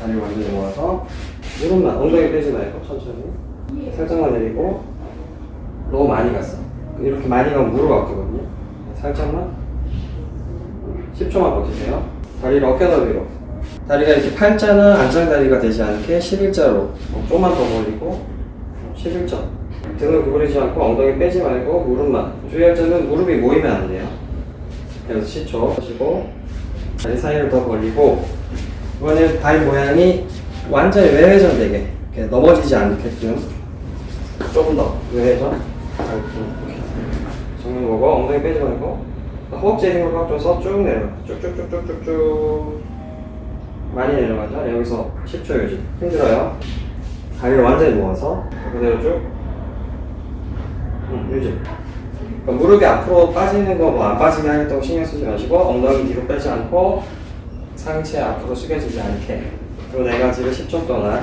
다리 완전히 모아서 무릎만 엉덩이 빼지 말고 천천히 살짝만 내리고 너무 많이 갔어. 이렇게 많이 가면 무릎 아프거든요. 살짝만 10초만 버티세요. 다리를 어깨 너비로. 다리가 이렇게 팔자는 안짱다리가 되지 않게 11자로 조금만 더 벌리고 11점 등을 구부리지 않고 엉덩이 빼지 말고 무릎만. 주의할 점은 무릎이 모이면 안 돼요. 그래서 10초 하시고 다리 사이를 더 벌리고 이번엔 발 모양이 완전히 외회전 되게 이렇게 넘어지지 않게끔 조금 더 외회전? 정면 보고 엉덩이 빼지 말고 허벅지에 힘을 꽉 줘서 쭉 내려 쭉쭉쭉쭉쭉쭉. 많이 내려가죠? 여기서 10초 유지. 힘들어요? 다리를 완전히 모아서 그대로 쭉. 응, 유지. 그러니까 무릎이 앞으로 빠지는 거 뭐 안 빠지게 하겠다고 신경 쓰지 마시고 엉덩이 뒤로 빼지 않고 상체 앞으로 숙여지지 않게. 그리고 네 가지를 10초 동안